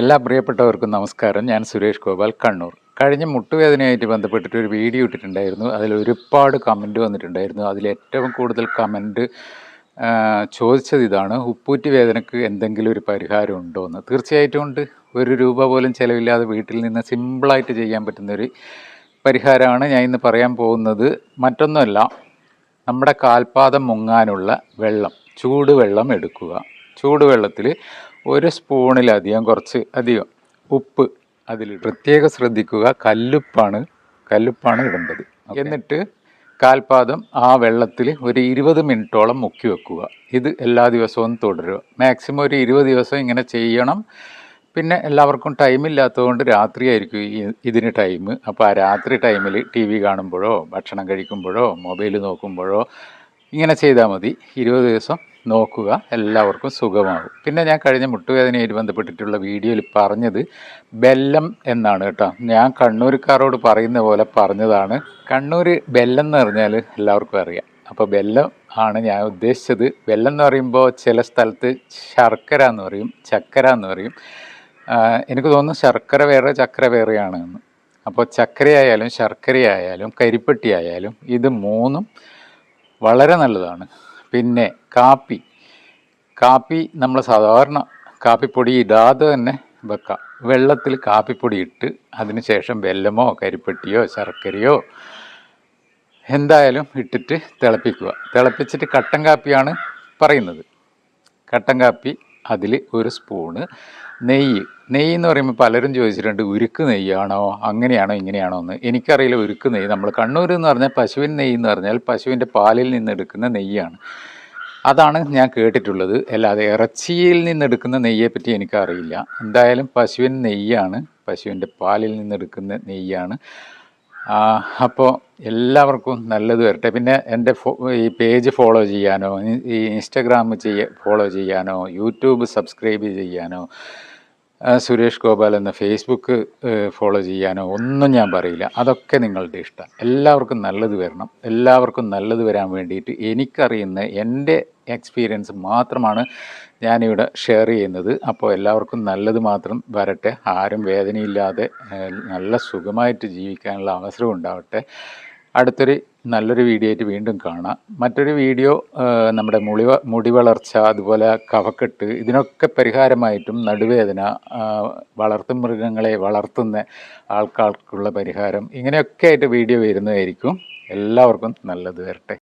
എല്ലാ പ്രിയപ്പെട്ടവർക്കും നമസ്കാരം. ഞാൻ സുരേഷ് ഗോപാൽ കണ്ണൂർ. കഴിഞ്ഞ മുട്ടുവേദനയായിട്ട് ബന്ധപ്പെട്ടിട്ട് ഒരു വീഡിയോ ഇട്ടിട്ടുണ്ടായിരുന്നു. അതിൽ ഒരുപാട് കമന്റ് വന്നിട്ടുണ്ടായിരുന്നു. അതിൽ ഏറ്റവും കൂടുതൽ കമന്റ് ചോദിച്ചത് ഇതാണ് ഉപ്പൂറ്റി വേദനയ്ക്ക് എന്തെങ്കിലും ഒരു പരിഹാരം ഉണ്ടോ എന്ന്? തീർച്ചയായിട്ടും ഉണ്ട്. ഒരു രൂപ പോലും ചിലവില്ലാതെ വീട്ടിൽ നിന്ന് സിമ്പിളായിട്ട് ചെയ്യാൻ പറ്റുന്നൊരു പരിഹാരമാണ് ഞാൻ ഇന്ന് പറയാൻ പോകുന്നത്. മറ്റൊന്നുമല്ല നമ്മുടെ കാൽപാദം മുങ്ങാനുള്ള വെള്ളം ചൂടുവെള്ളം എടുക്കുക. ചൂടുവെള്ളത്തിൽ ഒരു സ്പൂണിലധികം കുറച്ച് അധികം ഉപ്പ് അതിൽ പ്രത്യേകം ശ്രദ്ധിക്കുക കല്ലുപ്പാണ് കല്ലുപ്പാണ് ഇടേണ്ടത്. എന്നിട്ട് കാൽപാദം ആ വെള്ളത്തിൽ ഒരു ഇരുപത് മിനിറ്റോളം മുക്കി വെക്കുക. ഇത് എല്ലാ ദിവസവും തുടരുക. മാക്സിമം ഒരു ഇരുപത് ദിവസം ഇങ്ങനെ ചെയ്യണം. പിന്നെ എല്ലാവർക്കും ടൈമില്ലാത്തതുകൊണ്ട് രാത്രിയായിരിക്കും ഇതിന് ടൈം അപ്പോൾ ആ രാത്രി ടൈമിൽ ടി വി കാണുമ്പോഴോ ഭക്ഷണം കഴിക്കുമ്പോഴോ മൊബൈൽ നോക്കുമ്പോഴോ ഇങ്ങനെ ചെയ്താൽ മതി. ഇരുപത് ദിവസം നോക്കുക. എല്ലാവർക്കും സുഖമാകും. പിന്നെ ഞാൻ കഴിഞ്ഞ മുട്ടുവേദനയായി ബന്ധപ്പെട്ടിട്ടുള്ള വീഡിയോയിൽ പറഞ്ഞത് ബെല്ലം എന്നാണ് കേട്ടോ. ഞാൻ കണ്ണൂർക്കാരോട് പറയുന്ന പോലെ പറഞ്ഞതാണ്. കണ്ണൂർ ബെല്ലം എന്ന് പറഞ്ഞാൽ എല്ലാവർക്കും അറിയാം. അപ്പോൾ ബെല്ലം ആണ് ഞാൻ ഉദ്ദേശിച്ചത്. ബെല്ലം എന്ന് പറയുമ്പോൾ ചില സ്ഥലത്ത് ശർക്കര എന്ന് പറയും ചക്കര എന്ന് പറയും. എനിക്ക് തോന്നുന്നു ശർക്കര വേറെ ചക്കര വേറെയാണ് എന്ന്. അപ്പോൾ ചക്കരയായാലും ശർക്കരയായാലും കരിപ്പെട്ടി ആയാലും ഇത് മൂന്നും വളരെ നല്ലതാണ്. പിന്നെ കാപ്പി. കാപ്പി നമ്മൾ സാധാരണ കാപ്പിപ്പൊടി ഇടാതെ തന്നെ വെക്കാം. വെള്ളത്തിൽ കാപ്പിപ്പൊടി ഇട്ട് അതിന് ശേഷം വെല്ലമോ കരിപ്പെട്ടിയോ ശർക്കരയോ എന്തായാലും ഇട്ടിട്ട് തിളപ്പിക്കുക. തിളപ്പിച്ചിട്ട് കട്ടൻ കാപ്പിയാണ് പറയുന്നത്. കട്ടൻ കാപ്പി അതിൽ ഒരു സ്പൂണ് നെയ്യ്. നെയ്യ് എന്ന് പറയുമ്പോൾ പലരും ചോദിച്ചിട്ടുണ്ട് ഉരുക്ക് നെയ്യാണോ? അങ്ങനെയാണോ ഇങ്ങനെയാണോ എന്ന്. എനിക്കറിയില്ല ഉരുക്ക് നെയ്യ്. നമ്മൾ കണ്ണൂർ എന്ന് പറഞ്ഞാൽ പശുവിൻ നെയ്യ് എന്ന് പറഞ്ഞാൽ പശുവിന്റെ പാലിൽ നിന്നെടുക്കുന്ന നെയ്യാണ്. അതാണ് ഞാൻ കേട്ടിട്ടുള്ളത്. അല്ലാതെ ഇറച്ചിയിൽ നിന്നെടുക്കുന്ന നെയ്യെ പറ്റി എനിക്കറിയില്ല. എന്തായാലും പശുവിൻ നെയ്യാണ് പശുവിന്റെ പാലിൽ നിന്നെടുക്കുന്ന നെയ്യാണ്. അപ്പോൾ എല്ലാവർക്കും നല്ലത് വരട്ടെ. പിന്നെ എന്റെ ഈ പേജ് ഫോളോ ചെയ്യാനോ ഈ ഇൻസ്റ്റഗ്രാം ചെയ്യ ഫോളോ ചെയ്യാനോ യൂട്യൂബ് സബ്സ്ക്രൈബ് ചെയ്യാനോ സുരേഷ് ഗോപാൽ എന്ന ഫേസ്ബുക്ക് ഫോളോ ചെയ്യാനോ ഒന്നും ഞാൻ പറയില്ല. അതൊക്കെ നിങ്ങളുടെ ഇഷ്ടം. എല്ലാവർക്കും നല്ലത് വരണം. എല്ലാവർക്കും നല്ലത് വരാൻ വേണ്ടിയിട്ട് എനിക്കറിയുന്ന എന്റെ എക്സ്പീരിയൻസ് മാത്രമാണ് ഞാനിവിടെ ഷെയർ ചെയ്യുന്നത്. അപ്പോൾ എല്ലാവർക്കും നല്ലത് മാത്രം വരട്ടെ. ആരും വേദനയില്ലാതെ നല്ല സുഖമായിട്ട് ജീവിക്കാനുള്ള അവസരം ഉണ്ടാവട്ടെ. അടുത്തൊരു നല്ലൊരു വീഡിയോ ആയിട്ട് വീണ്ടും കാണാം. മറ്റൊരു വീഡിയോ നമ്മുടെ മുടി മുടി വളർച്ച അതുപോലെ കഫക്കെട്ട് ഇതിനൊക്കെ പരിഹാരമായിട്ടും നടുവേദന വളർത്തു മൃഗങ്ങളെ വളർത്തുന്ന ആൾക്കാർക്കുള്ള പരിഹാരം ഇങ്ങനെയൊക്കെ ആയിട്ട് വീഡിയോ വരുന്നതായിരിക്കും. എല്ലാവർക്കും നല്ലത് വരട്ടെ.